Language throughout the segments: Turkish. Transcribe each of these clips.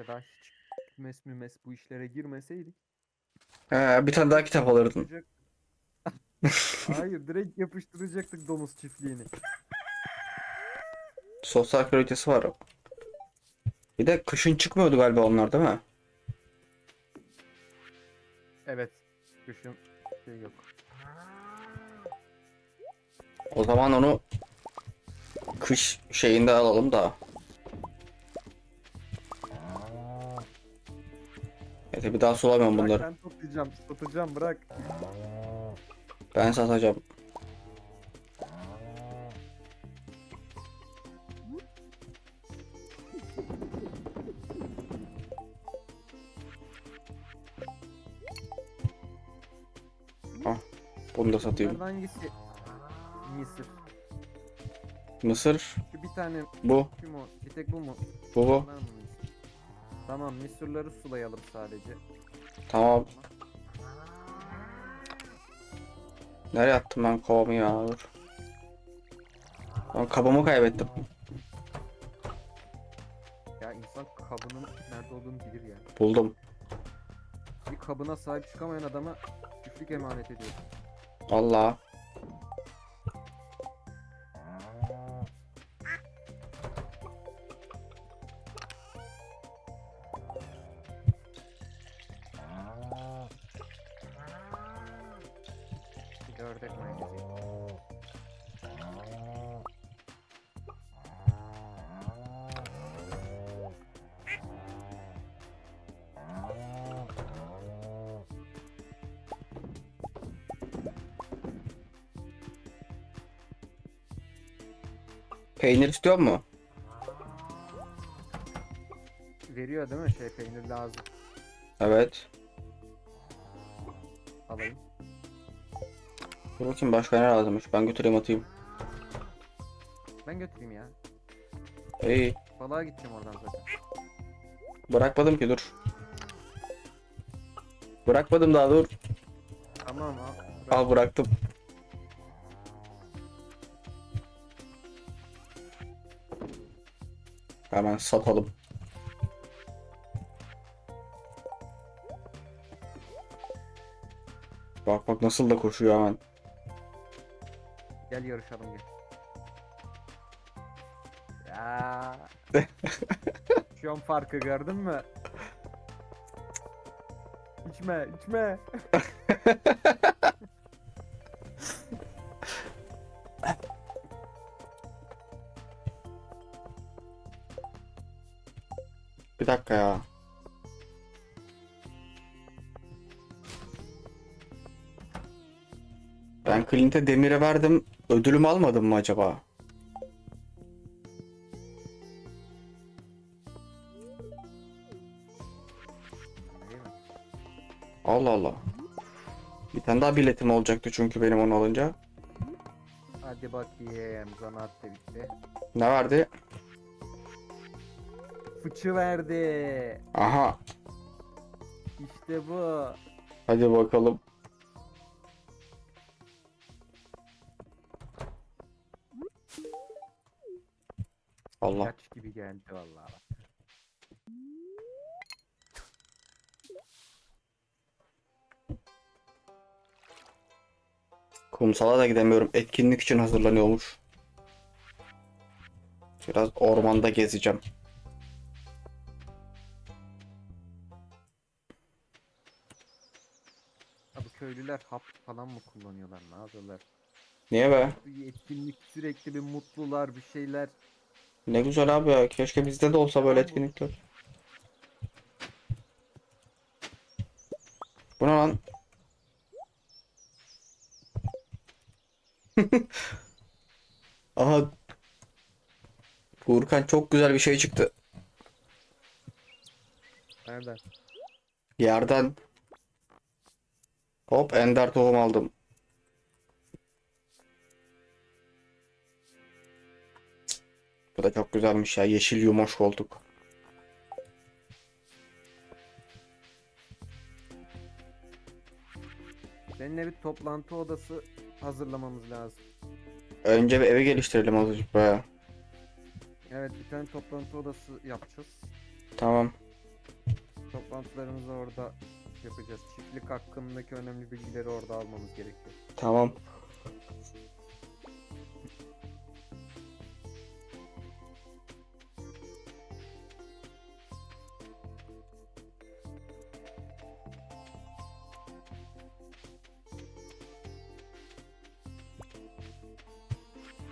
işte daha hiç kümes mümes bu işlere girmeseydik. He, bir tane daha kitap alırdın. Hayır direkt yapıştıracaktık domuz çiftliğini. Sosyal kalitesi var. Bir de kışın çıkmıyordu galiba onlar değil mi? Evet. Kışın şey yok. O zaman onu kış şeyinde alalım da. Evet bir daha sulamıyorum Bırak bunları. ben toplayacağım. Satacağım bırak. Ben satacağım. Ah, bunu da satayım. Bunlardan hangisi? Mısır. Mısır, Şu bir tane bu, şu mu? Bir tek bu mu? bu, bu. Bunlar mı? Tamam mısırları sulayalım sadece. Tamam. Nereye attım ben kovamı ya? Dur. Ben kabımı kaybettim. Ya insan kabının nerede olduğunu bilir ya. Buldum. Bir kabına sahip çıkamayan adama çiftlik emanet ediyor. Allah. Peynir istiyor mu? Veriyor değil mi şey peynir lazım. Evet. Alayım. Dur bakayım başka ne lazımmış. Ben götüreyim atayım. Ben götüreyim ya. İyi. Balığa gideceğim oradan zaten. Bırakmadım ki dur. Bırakmadım daha dur. Tamam al. bırak. Al bıraktım. Hemen satalım. Bak bak nasıl da koşuyor hemen. Gel yarışalım gel. Ya. Şu an farkı gördün mü? İçme, içme. dakika ya. Ben Clint'e demire verdim. Ödülümü almadım mı acaba? Allah Allah. Bir tane daha biletim olacaktı çünkü benim onu alınca. Hadi bakayım zanaat da bitti. Ne verdi? Fıçı verdi. Aha. İşte bu. Hadi bakalım. Allah. Kaç gibi geldi vallahi. bak. Kumsala da gidemiyorum. Etkinlik için hazırlanıyormuş. Biraz ormanda gezeceğim. Köylüler hap falan mı kullanıyorlar? Ne yapıyorlar? Niye be? Bir etkinlik sürekli bir mutlular bir şeyler. Ne güzel abi ya. Keşke bizde de olsa böyle etkinlikler. Bu ne lan? Aha. Furkan çok güzel bir şey çıktı. Nereden? Yerden. Hop ender tohum aldım. Bu da çok güzelmiş ya. Yeşil yumoş koltuk. Seninle bir toplantı odası hazırlamamız lazım. Önce bir evi geliştirelim azıcık be. Evet bir tane toplantı odası yapacağız. Tamam. Toplantılarımızı orada yapacağız. Çiftlik hakkındaki önemli bilgileri orada almamız gerekiyor. Tamam.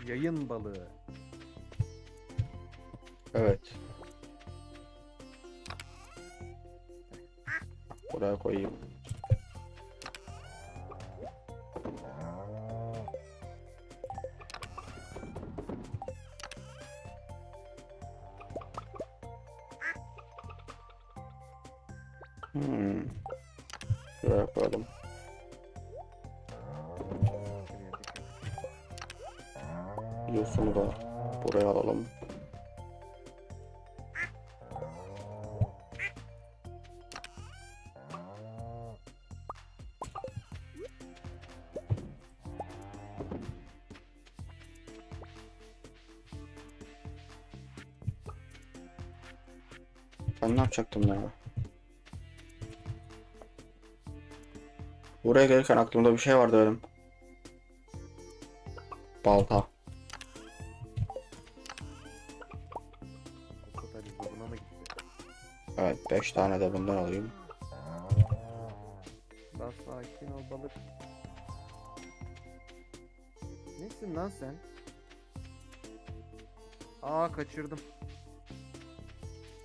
Yayın balığı. Evet. Buraya koyayım. Hmm. Ben ne yapacaktım ya? Buraya gelirken aklımda bir şey vardı benim. Balta. Evet 5 tane de bundan alayım. Daha sakin ol balık. Nesin lan sen? Aa kaçırdım.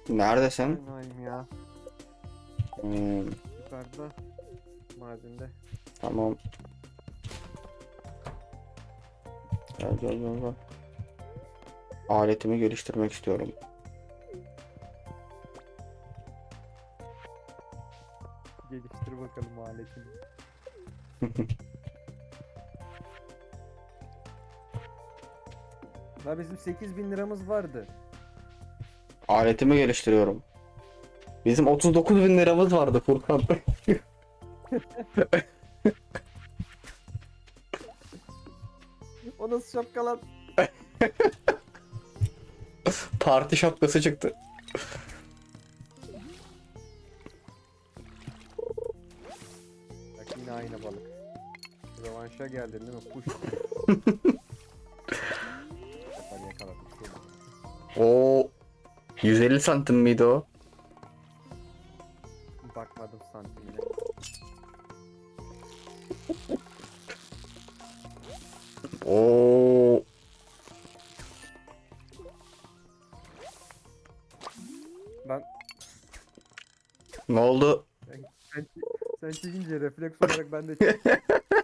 Neredesin? Aynen ya. Hmm, Yukarıda. Madende. tamam. Gel gel gel gel. Aletimi geliştirmek istiyorum. Geliştir bakalım aletini. La bizim 8000 liramız vardı. Aletimi geliştiriyorum. Bizim 39 bin liramız vardı Furkan. O nasıl şapka lan? Parti şapkası çıktı. Bak yine aynı balık. Rövanşa geldin değil mi? Kuş. 150 santim miydi o? Bakmadım santimine. Oo. Ben Ne oldu? sen, sen çekince refleks olarak ben de çek-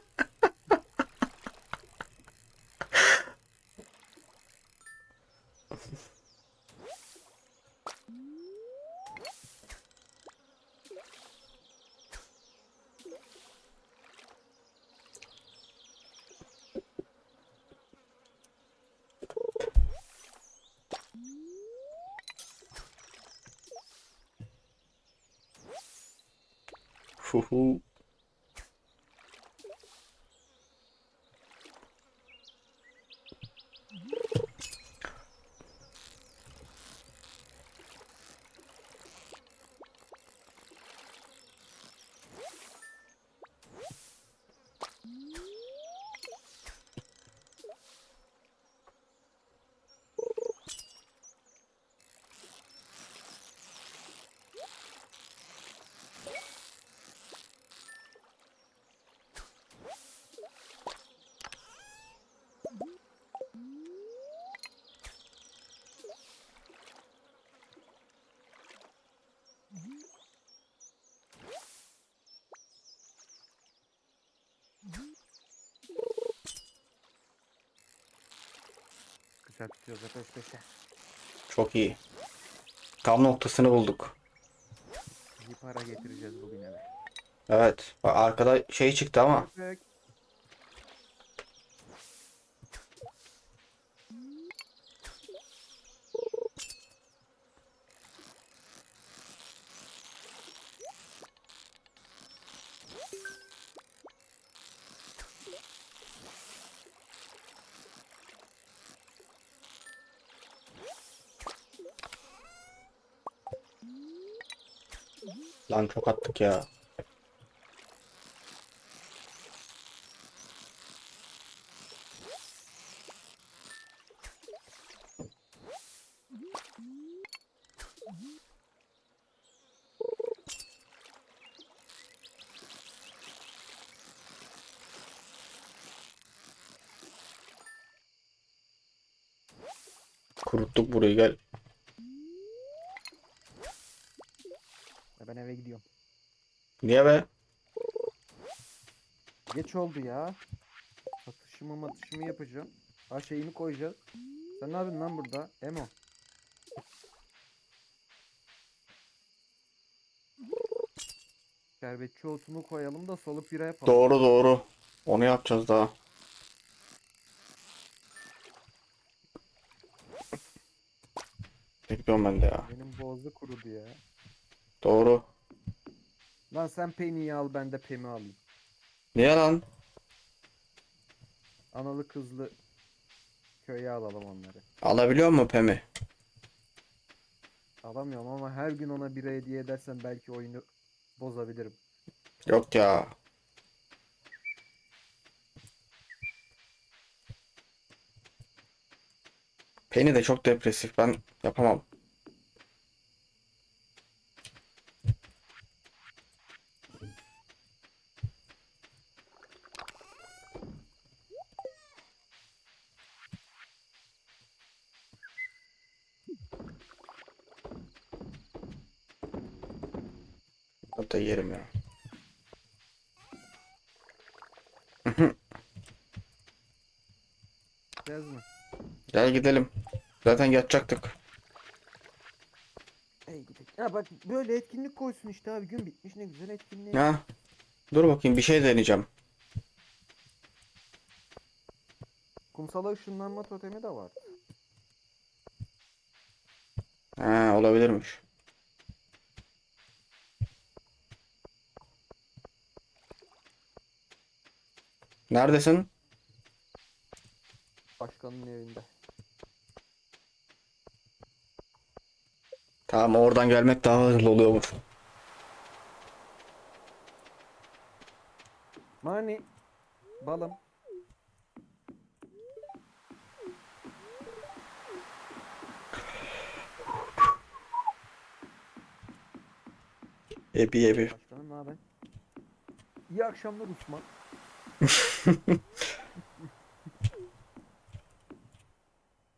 who Güzel tutuyoruz zaten peşe. Çok iyi. Tam noktasını bulduk. İyi para getireceğiz bugün eve. Evet. Arkada şey çıktı ama. Köpek. Lan çok attık ya. Kuruttuk burayı gel. Ya ben eve gidiyorum. Niye be? Geç oldu ya. Satışımı matışımı yapacağım. Ha şeyini koyacağız. Sen ne yapıyorsun lan burada? Emo. Şerbetçi otunu koyalım da solup bira yapalım. Doğru doğru. Onu yapacağız daha. Bekliyorum ben de ya. Benim boğazı kurudu ya. Doğru. Lan sen peyniri al ben de pemi alayım. Niye lan? Analı kızlı köye alalım onları. Alabiliyor mu Pemi? Alamıyorum ama her gün ona bira hediye edersen belki oyunu bozabilirim. Yok ya. Penny de çok depresif. Ben yapamam. Hatta yerim ya. Gideceğiz mi? Gel gidelim. Zaten yatacaktık. Ey gidelim. Ya bak böyle etkinlik koysun işte abi gün bitmiş ne güzel etkinliğe. Ya. Dur bakayım bir şey deneyeceğim. Kumsala ışınlanma totemi de var. Ha, olabilirmiş. Neredesin? Başkanın evinde. Tamam oradan gelmek daha hızlı oluyormuş. Mani. Balım. Ebi ebi. Başkanım ne haber? İyi akşamlar Uçman.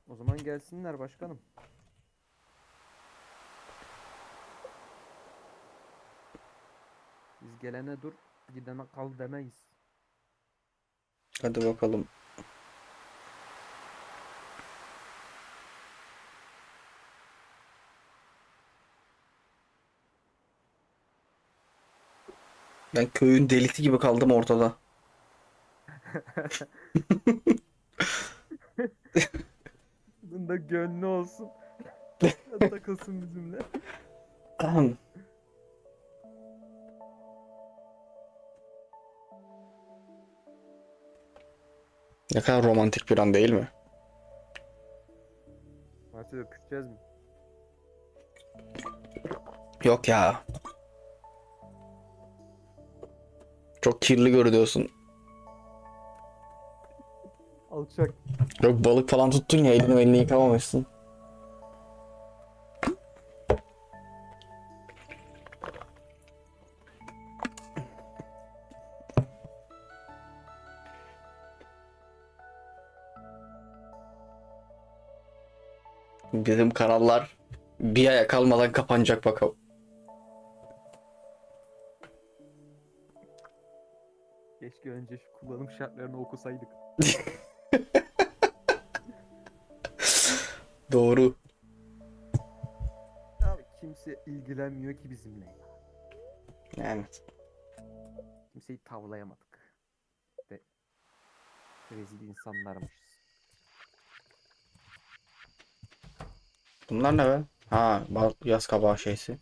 O zaman gelsinler başkanım. Biz gelene dur, gidene kal demeyiz. Hadi bakalım. Ben köyün delisi gibi kaldım ortada. Bunda gönlü olsun. Takılsın bizimle. Ne kadar romantik bir an değil mi? Artık öpüşeceğiz mi? Yok ya. Çok kirli görünüyorsun. Alçak. Yok balık falan tuttun ya elini elini yıkamamışsın. Bizim kanallar bir aya kalmadan kapanacak bakalım. Keşke önce şu kullanım şartlarını okusaydık. Doğru. Abi kimse ilgilenmiyor ki bizimle. ya. Yani Kimseyi tavlayamadık. De rezil insanlarmışız. bunlar ne be? Ha, bal- yaz kabağı şeysi.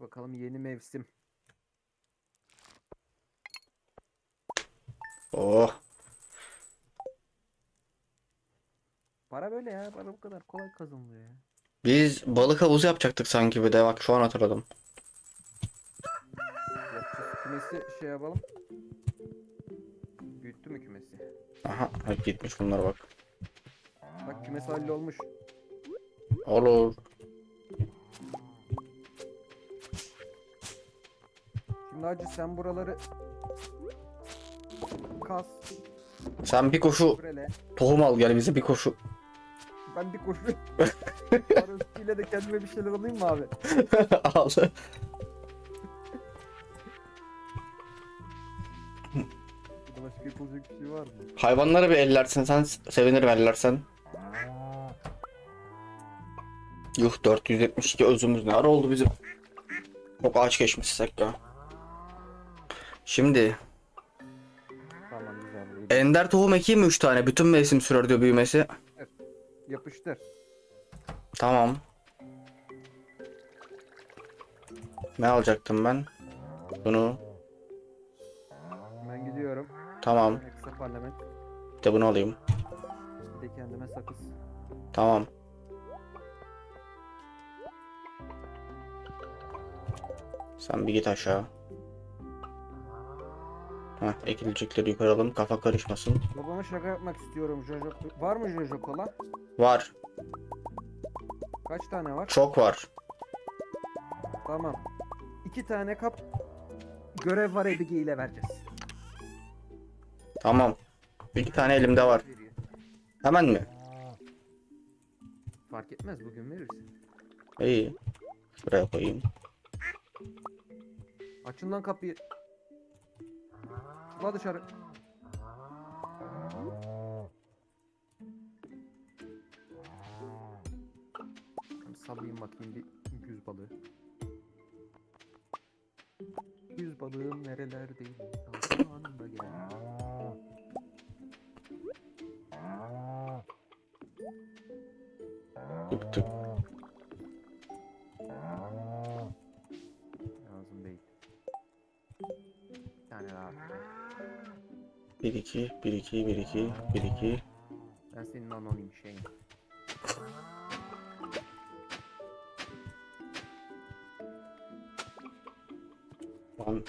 Bakalım yeni mevsim. Oh. para bu kadar kolay kazanılıyor ya. Biz balık havuzu yapacaktık sanki bir de bak şu an hatırladım. Yapacağız. Kümesi şey yapalım. Büyüttü mü kümesi? Aha hep gitmiş bunlar bak. Bak kümes hallolmuş. Olur. Şimdi hacı sen buraları kas, Sen bir koşu tohum al gel bize bir koşu. Ben bir koşu. Arasıyla da kendime bir şeyler alayım mı abi? al. Burada başka yapılacak bir şey var mı? Hayvanları bir ellersen sen sevinirim ellersen. Yuh 472 özümüz ne ara oldu bizim. Çok ağaç geçmişsek ya. Şimdi. Ender tohum ekeyim mi 3 tane? Bütün mevsim sürer diyor büyümesi. Yapıştır. Tamam. Ne alacaktım ben? Bunu. Ben gidiyorum. Tamam. Parlament. Bir de bunu alayım. Bir de kendime sakız. Tamam. Sen bir git aşağı. Heh, ekilecekleri yukarı alalım kafa karışmasın. Babama şaka yapmak istiyorum. Jojo... Var mı Jojo kola? Var. Kaç tane var? Çok var. Tamam. İki tane kap. Görev var Ebigi ile vereceğiz. Tamam. İki tane elimde var. Hemen mi? Fark etmez bugün verirsin. İyi. Şuraya koyayım. Açın lan kapıyı. Çıkma dışarı. Ben salayım bakayım bir güz balığı. Güz balığım nerelerdeyim? Zamanında gel. 1 2 1 2 1 2 1 2. Ben senin anonim şeyin. Lan.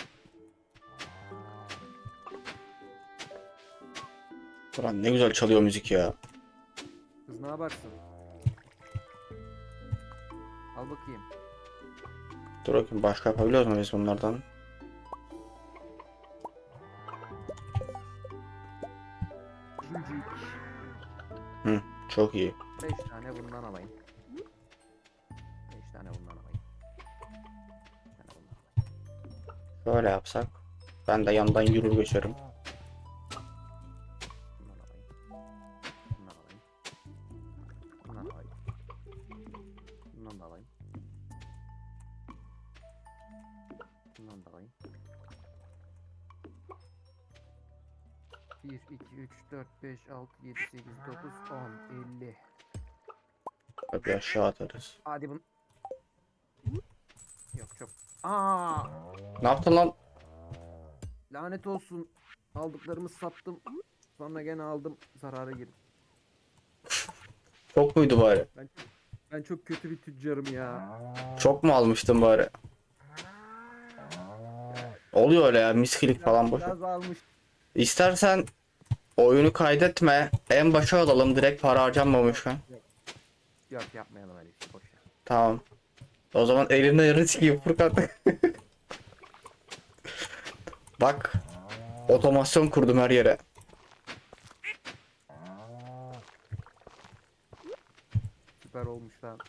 Ulan ne güzel çalıyor müzik ya. Kız ne yaparsın? Al bakayım. Dur bakayım başka yapabiliyoruz mu biz bunlardan? Çok iyi. 5 tane bundan alayım. 5 tane bundan alayım. Şöyle yapsak. Ben de yandan yürür geçerim. Bir aşağı atarız. Hadi bun. Yok çok. Aa, Ne yaptın lan? lanet olsun. Aldıklarımı sattım. Sonra gene aldım. Zarara girdim. Çok muydu bari? Ben çok, ben çok kötü bir tüccarım ya. Çok mu almıştın bari? Oluyor öyle ya miskilik falan boş. Biraz almış. İstersen oyunu kaydetme. En başa alalım direkt para harcanmamışken. Yok yapmayalım öyle şey. Boş ver. Tamam. O zaman elinde yarı sikeyim Furkan. Bak. Otomasyon kurdum her yere. Süper olmuş lan.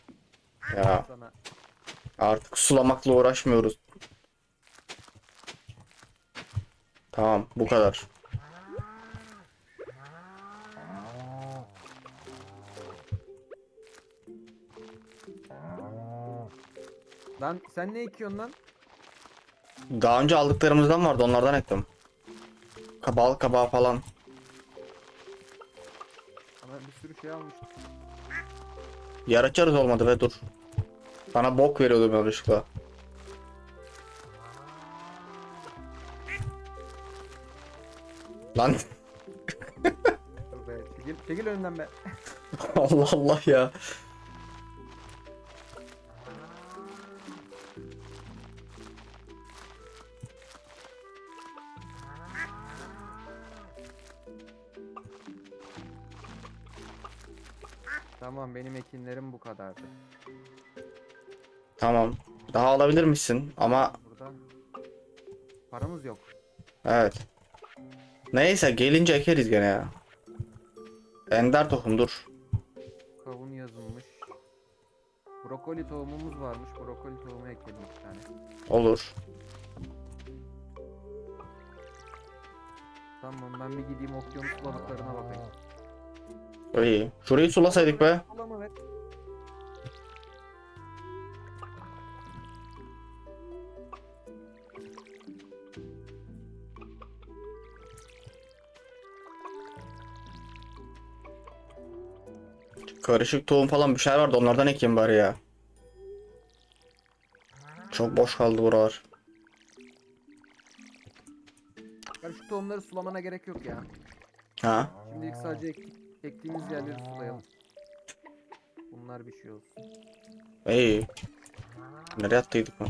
Ya Sana artık sulamakla uğraşmıyoruz. Tamam bu kadar. Lan sen ne ekiyorsun lan? Daha önce aldıklarımızdan vardı onlardan ektim. Kabal kabağı falan. Ama bir sürü şey almıştım. Yer açarız olmadı ve dur. Sana bok veriyordum yanlışlıkla. Lan Dur be. Çekil, çekil önümden be. Allah Allah ya. Tamam benim ekinlerim bu kadardı. Tamam. Daha alabilir misin? Ama Burada paramız yok. evet. Neyse gelince ekeriz gene ya. Ender tohum dur. Kavun yazılmış. Brokoli tohumumuz varmış. Brokoli tohumu ekelim bir tane. Olur. Tamam ben bir gideyim okyanus balıklarına bakayım. İyi. Şurayı sulasaydık be. Sulama ver. Karışık tohum falan bir şeyler vardı. Onlardan ekeyim bari ya. Çok boş kaldı buralar. Karışık tohumları sulamana gerek yok ya. Ha? Şimdilik sadece ek- ektiğimiz yerleri sulayalım. Bunlar bir şey olsun. İyi. Nereye attıydık lan?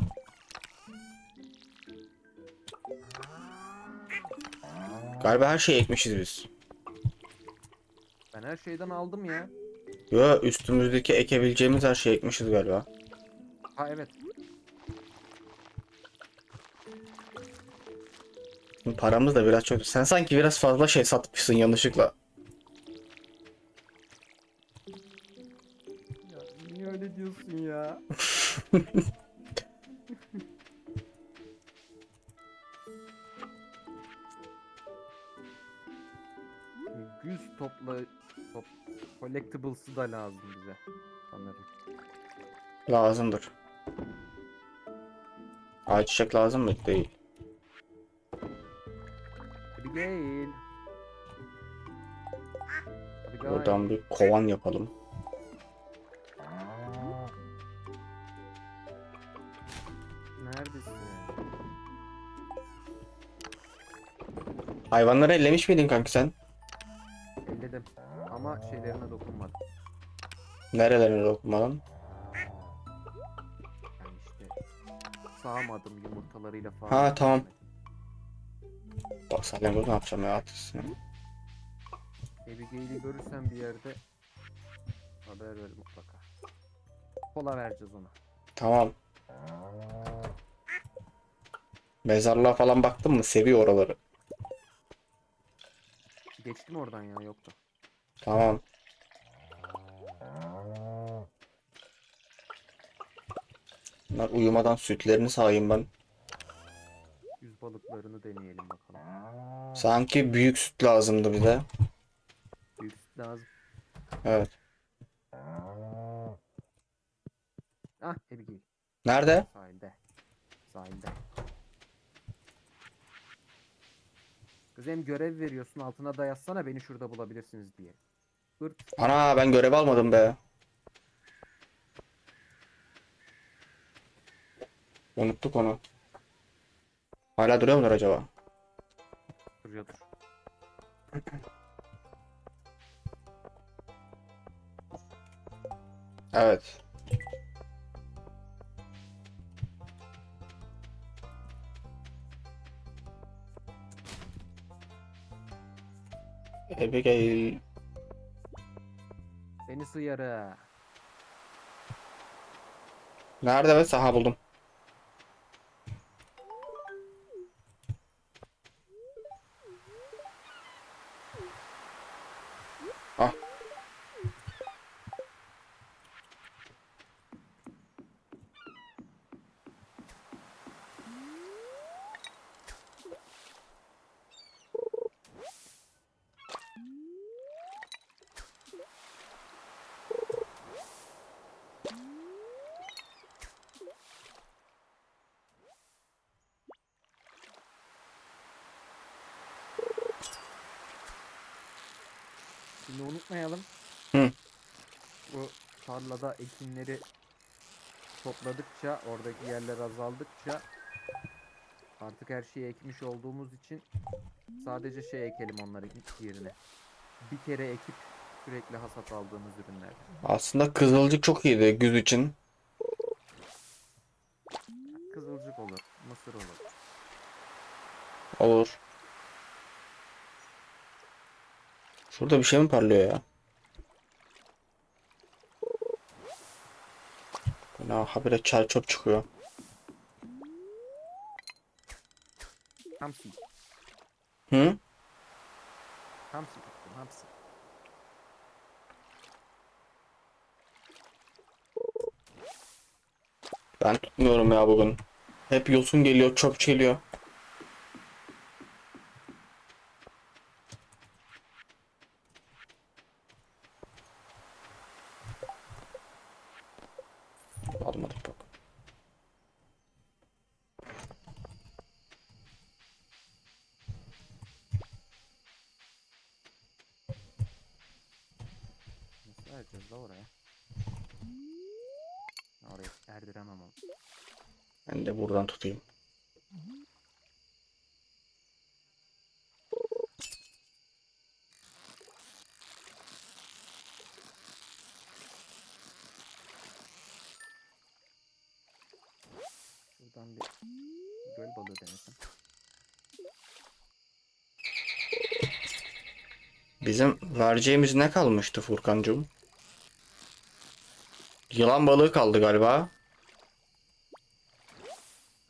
Galiba her şeyi ekmişiz biz. Ben her şeyden aldım ya. Yo üstümüzdeki ekebileceğimiz her şeyi ekmişiz galiba. Ha evet. Paramız da biraz çok. Sen sanki biraz fazla şey satmışsın yanlışlıkla. Niye öyle diyorsun ya? Güz topla top, collectibles'ı da lazım bize sanırım. Lazımdır. Ayçiçek lazım mı? Değil. Abigail. Abigail. Buradan bir kovan yapalım. Neredesin? Hayvanları ellemiş miydin kanka sen? Elledim. Ama şeylerine dokunmadım. Nerelerine dokunmadan? Yani işte sağmadım yumurtalarıyla falan. Ha, tamam. Bak salyangoz ne yapacağım ya atırsın. Abigail'i görürsen bir yerde haber ver mutlaka. Kola vereceğiz ona. Tamam. Mezarlığa falan baktın mı? Seviyor oraları. Geçtim oradan ya yoktu. Tamam. Bunlar uyumadan sütlerini sağayım ben. Yüz balıklarını deneyelim bakalım. Sanki büyük süt lazımdı bize. Büyük süt lazım. Evet. Ah Abigail. Nerede? Sahilde. Sahilde. Kız hem görev veriyorsun altına da yazsana beni şurada bulabilirsiniz diye. Hırt. Ana ben görev almadım be. Unuttuk onu. Hala duruyor mudur acaba? Duruyordur. Evet. Abigail. Beni sıyarı. Nerede ve saha buldum. Unutmayalım. Hı. Bu tarlada ekinleri topladıkça, oradaki yerler azaldıkça artık her şeyi ekmiş olduğumuz için sadece şey ekelim onları yerine. Bir kere ekip Sürekli hasat aldığımız ürünler. Aslında kızılcık çok iyiydi güz için. Kızılcık olur, mısır olur. Olur. Şurada bir şey mi parlıyor ya? Ne habire çer çöp çıkıyor. Hamsi. Hı? Hamsi tuttum, hamsi. Ben tutmuyorum ya bugün. Hep yosun geliyor, çöp geliyor. Almadık bak. Nasıl vereceğiz la oraya? Oraya erdiremem onu. Ben de buradan tutayım. Şuradan bir göl balığı denesin. Bizim vereceğimiz ne kalmıştı Furkancığım? Yılan balığı kaldı galiba.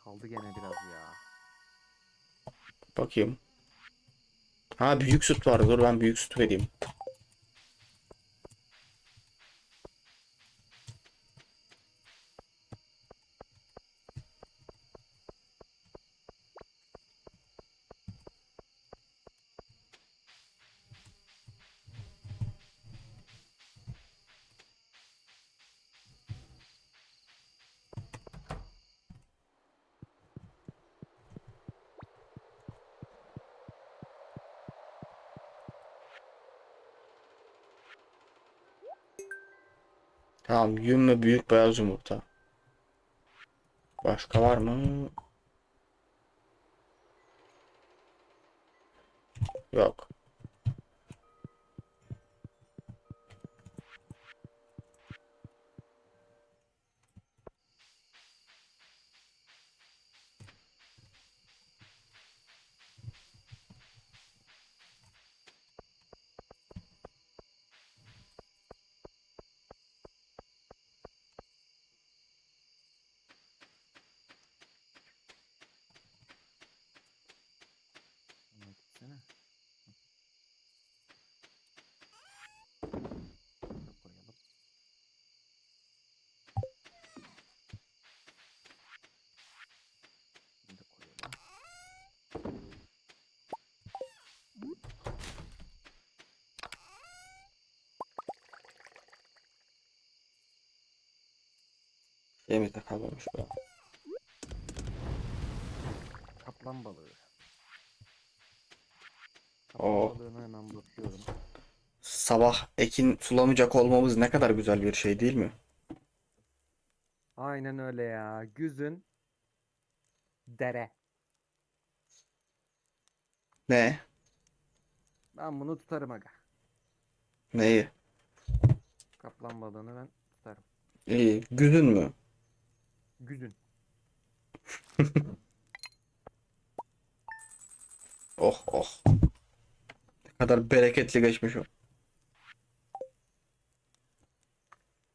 Kaldı gene biraz ya. Bakayım. Ha büyük süt var. Dur ben büyük süt vereyim. Tamam yün ve büyük beyaz yumurta. Başka var mı? Yok. Ona gitsene. Şöyle koyalım. Bunu da koyalım. Yemek de kalmamış bu. Kaplan balığı. Oo. Kaplan hemen bakıyorum. Sabah ekin sulamayacak olmamız ne kadar güzel bir şey değil mi? Aynen öyle ya. Güzün dere. Ne? Ben bunu tutarım aga. Neyi? Kaplan balığını ben tutarım. İyi. Güzün mü? Güzün. Oh oh. Ne kadar bereketli geçmiş o.